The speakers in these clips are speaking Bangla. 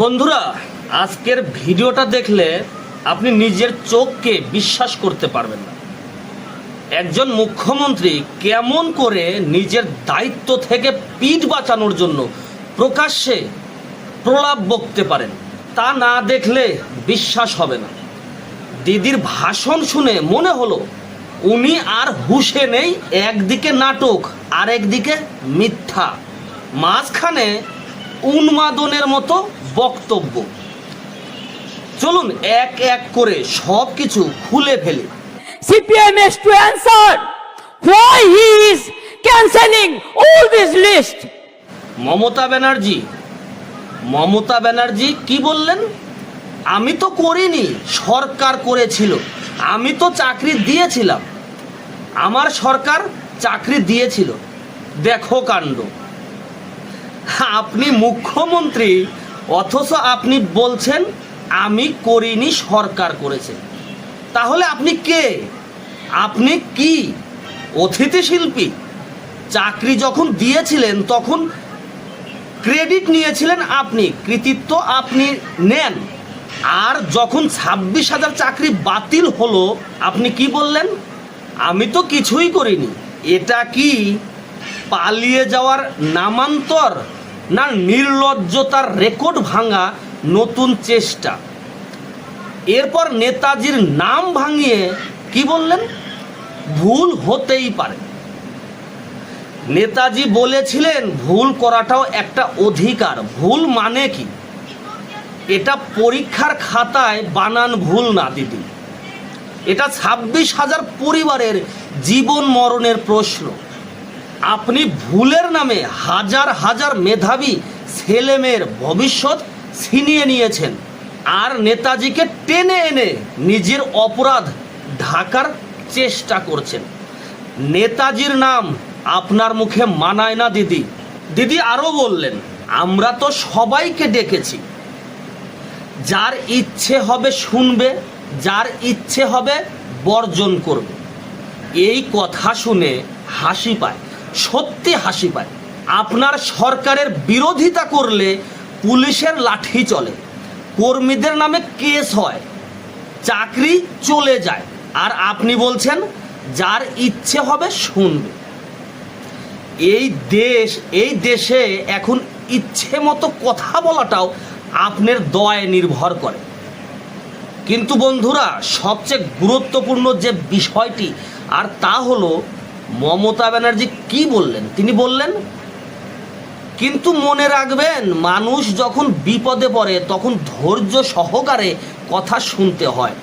বন্ধুরা, আজকের ভিডিওটা দেখলে আপনি নিজের চোখকে বিশ্বাস করতে পারবেন না। একজন মুখ্যমন্ত্রী কেমন করে নিজের দায়িত্ব থেকে পিঠ বাঁচানোর জন্য প্রকাশ্যে প্রলাপ বকতে পারেন, তা না দেখলে বিশ্বাস হবে না। দিদির ভাষণ শুনে মনে হলো, উনি আর হুশে নেই একদিকে নাটক আর একদিকে মিথ্যা। মাঝখানে উন্মাদনের মতো বক্তব্য। চলুন এক এক করে সব কিছু খুলে ফেলি। CPM has to answer why he is cancelling all this list. Mamata Banerjee Mamata Banerjee কি বললেন? আমি তো করিনি সরকার করেছিল। আমি তো চাকরি দিয়েছিলাম। আমার সরকার চাকরি দিয়েছিল। দেখো কাণ্ড। আপনি মুখ্যমন্ত্রী অথচ আপনি বলছেন, আমি করিনি, সরকার করেছে। তাহলে আপনি কে? আপনি কি? অতিথি শিল্পী। চাকরি যখন দিয়েছিলেন, তখন ক্রেডিট নিয়েছিলেন আপনি, কৃতিত্ব আপনি নেন। আর যখন ছাব্বিশ হাজার চাকরি বাতিল হলো, আপনি কি বললেন? আমি তো কিছুই করিনি। এটা কি পালিয়ে যাওয়ার নামান্তর? না নির্লজ্জতার রেকর্ড ভাঙা নতুন চেষ্টা। এরপর নেতাজির নাম ভাঙিয়ে কি বললেন? ভুল হতেই পারে। নেতাজি বলেছিলেন, ভুল করাটাও একটা অধিকার। ভুল মানে কি? এটা পরীক্ষার খাতায় বানান ভুল না, দিদি। এটা ছাব্বিশ হাজার পরিবারের জীবন মরণের প্রশ্ন। আপনি ভুলের নামে হাজার হাজার মেধাবী ছেলেমেয়ের ভবিষ্যৎ ছিনিয়ে নিয়েছেন। আর নেতাজিকে টেনে এনে নিজের অপরাধ ঢাকার চেষ্টা করছেন। নেতাজির নাম আপনার মুখে মানায় না, দিদি। দিদি আরও বললেন, আমরা তো সবাইকে ডেকেছি। যার ইচ্ছে হবে শুনবে, যার ইচ্ছে হবে বর্জন করবে। এই কথা শুনে হাসি পায়। সত্যি হাসি পায়। আপনার সরকারের বিরোধিতা করলে পুলিশের লাঠি চলে। কর্মীদের নামে কেস হয়, চাকরি চলে যায়, আর আপনি বলছেন, যার ইচ্ছে হবে শুনবে। এই দেশ, এই দেশে এখন ইচ্ছে মতো কথা বলাটাও আপনার দয়ায় নির্ভর করে। কিন্তু বন্ধুরা, সবচেয়ে গুরুত্বপূর্ণ যে বিষয়টি, আর তা হলো মমতা ব্যানার্জি কি বললেন? তিনি বললেন কিন্তু মনে রাখবেন মানুষ যখন বিপদে পড়ে তখন ধৈর্য সহকারে কথা শুনতে হয়।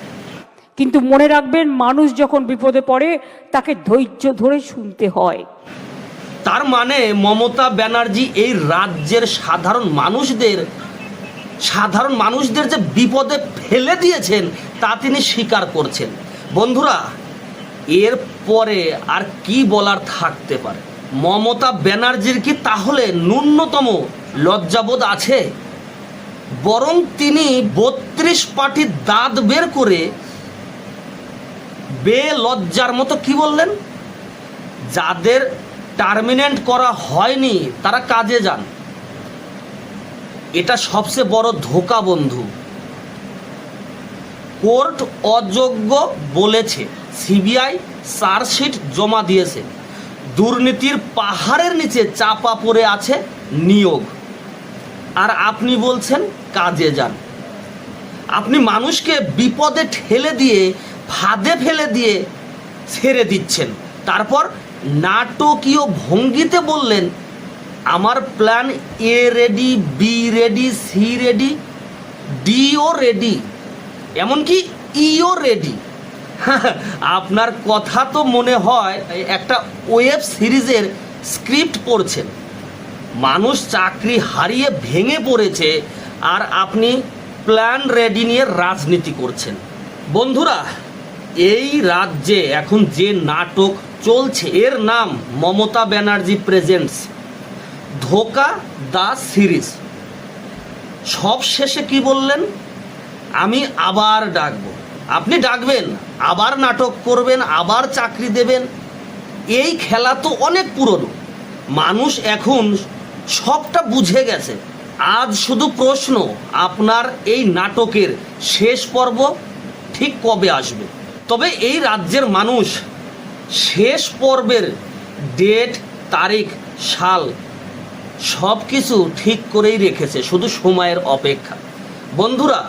কিন্তু মনে রাখবেন মানুষ যখন বিপদে পড়ে তাকে ধৈর্য ধরে শুনতে হয়। তার মানে মমতা ব্যানার্জি এই রাজ্যের সাধারণ মানুষদের সাধারণ মানুষদের যে বিপদে ফেলে দিয়েছেন তা তিনি স্বীকার করছেন। বন্ধুরা এর পরে আর কি বলার থাকতে পারে? মমতা ব্যানার্জির কি তাহলে ন্যূনতম লজ্জাবোধ আছে? বরং তিনি বত্রিশ পার্টির দাঁত বের করে বে লজ্জার মতো কি বললেন? যাদের টার্মিনেট করা হয়নি, তারা কাজে যান। এটা সবচেয়ে বড় ধোকা বন্ধু। কোর্ট অযোগ্য বলেছে। সিবিআই চার্জশিট জমা দিয়েছে। দুর্নীতির পাহাড়ের নিচে চাপা পড়ে আছে নিয়োগ। আর আপনি বলছেন, কাজে যান। আপনি মানুষকে বিপদে ঠেলে দিয়ে, ফাঁদে ফেলে দিয়ে ছেড়ে দিচ্ছেন। তারপর নাটকীয় ভঙ্গিতে বললেন, আমার plan A ready, B ready, C ready D ready, এমনকি ইও রেডি। আপনার কথা তো মনে হয় একটা ওয়েব সিরিজের স্ক্রিপ্ট পড়ছেন মানুষ চাকরি হারিয়ে ভেঙে পড়েছে আর আপনি প্ল্যান রেডি নিয়ে রাজনীতি করছেন। বন্ধুরা, এই রাজ্যে এখন যে নাটক চলছে, এর নাম মমতা ব্যানার্জি প্রেজেন্টস, ধোকা দা সিরিজ। সব শেষে কি বললেন? আমি আবার ডাকবো। আপনি ডাকবেন? আবার নাটক করবেন, আবার চাকরি দেবেন। এই খেলা তো অনেক পুরনো। মানুষ এখন সবটা বুঝে গেছে। আজ শুধু প্রশ্ন, আপনার এই নাটকের শেষ পর্ব ঠিক কবে আসবে? তবে এই রাজ্যের মানুষ শেষ পর্বের ডেট, তারিখ, সাল সব কিছু ঠিক করেই রেখেছে, শুধু সময়ের অপেক্ষা। বন্ধুরা,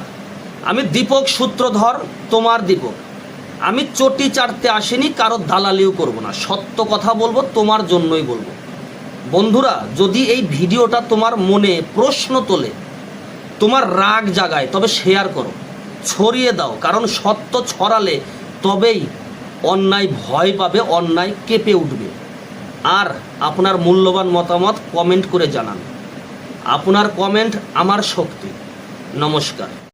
আমি দীপক সূত্রধর, তোমার দীপক। আমি চটি চাটতে আসিনি, কারও দালালিও করব না। সত্য কথা বলব, তোমার জন্যই বলব। বন্ধুরা, যদি এই ভিডিওটা তোমার মনে প্রশ্ন তোলে, তোমার রাগ জাগায়, তবে শেয়ার করো। ছড়িয়ে দাও, কারণ সত্য ছড়ালে তবেই অন্যায় ভয় পাবে, অন্যায় কেঁপে উঠবে। আর আপনার মূল্যবান মতামত কমেন্ট করে জানান। আপনার কমেন্ট আমার শক্তি। নমস্কার।